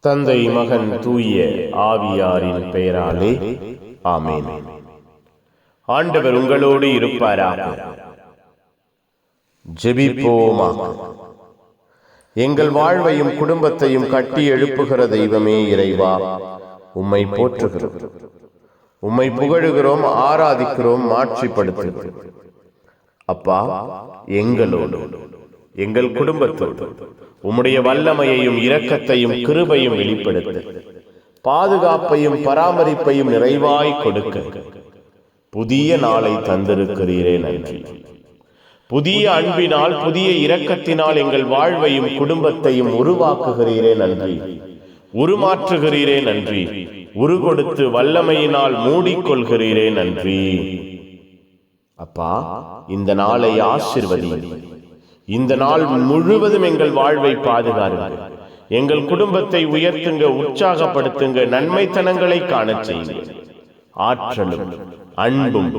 தந்தை மகன் தூய ஆவியாரின் பெயராலே ஆமென். ஆண்டவர் உங்களோடு இருப்பாராக. ஜெபிப்போமாக எங்கள் வாழ்வையும் குடும்பத்தையும் கட்டி எழுப்புகிற தெய்வமே இறைவா. உம்மை போற்றுகிறோம். உம்மை புகழுகிறோம் ஆராதிக்கிறோம் மாட்சிப்படுத்துகிறோம். அப்பா எங்களோடு. எங்கள் குடும்பத்தோடு. உம்முடைய வல்லமையையும் இரக்கத்தையும் கிருபையும் வெளிப்படுத்த. பாதுகாப்பையும் பராமரிப்பையும் நிறைவாய் கொடுக்க. புதிய நாளை தந்திருக்கிறீரே நன்றி. புதிய அன்பினால் புதிய இரக்கத்தினால் எங்கள் வாழ்வையும் குடும்பத்தையும் உருவாக்குகிறீரே நன்றி. உருமாற்றுகிறீரே நன்றி. உரு கொடுத்து வல்லமையினால் மூடிக்கொள்கிறீரே நன்றி. அப்பா இந்த நாளை ஆசிர்வதி இந்த நாள் முழுவதும் எங்கள் வாழ்வை பாதுகாருங்கள். எங்கள் குடும்பத்தை உயர்த்துங்க உற்சாகப்படுத்துங்க நன்மைத்தனங்களை காண செய்யுங்க ஆற்றலும் அன்பும்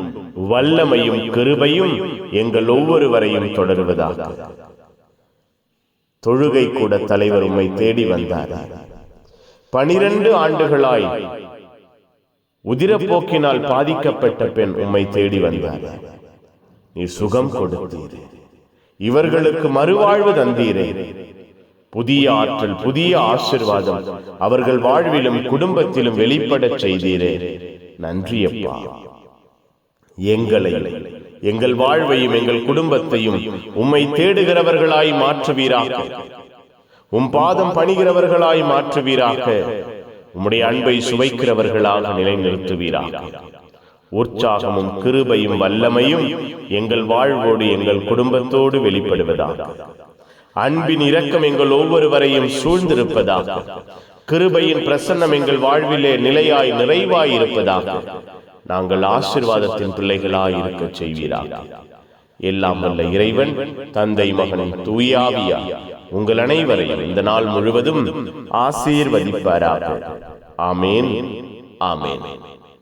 வல்லமையும் கிருபையும் எங்கள் ஒவ்வொருவரையும் தொடர்வதாக. தொழுகை கூட தலைவர் உம்மை தேடி வந்தார். பனிரெண்டு ஆண்டுகளாய் உதிரப்போக்கினால் பாதிக்கப்பட்ட பெண் உம்மை தேடி வந்தார். நீ சுகம் கொடுத்தீர். இவர்களுக்கு மறுவாழ்வு தந்தீரே. புதிய ஆற்றல் புதிய ஆசிர்வாதம் அவர்கள் வாழ்விலும் குடும்பத்திலும் வெளிப்படச் செய்தீரே. நன்றி அப்பா எங்களை எங்கள் வாழ்வையும் எங்கள் குடும்பத்தையும் உம்மை தேடுகிறவர்களாய் மாற்றுவீராக. உம் பாதம் பணிகிறவர்களாய் மாற்றுவீராக. உம்முடைய அன்பை சுவைக்கிறவர்களாக நிலைநிறுத்துவீராக. உற்சாகமும் கிருபையும் வல்லமையும் எங்கள் வாழ்வோடு எங்கள் குடும்பத்தோடு வெளிப்படுவதாக. அன்பின் இரக்கம் எங்கள் ஒவ்வொருவரையும் சூழ்ந்திருப்பதாக. கிருபையின் பிரசன்னம் எங்கள் வாழ்விலே நிலையாய் நிறைவாய் இருப்பதாக நாங்கள் ஆசிர்வாதத்தின் பிள்ளைகளாய் இருக்க செய்வீராக. எல்லாம் வல்ல இறைவன் தந்தை மகன் தூயாவியா உங்கள் அனைவரையும் இந்த நாள் முழுவதும் ஆசீர்வதிப்பாராக. ஆமேன் ஆமேன்.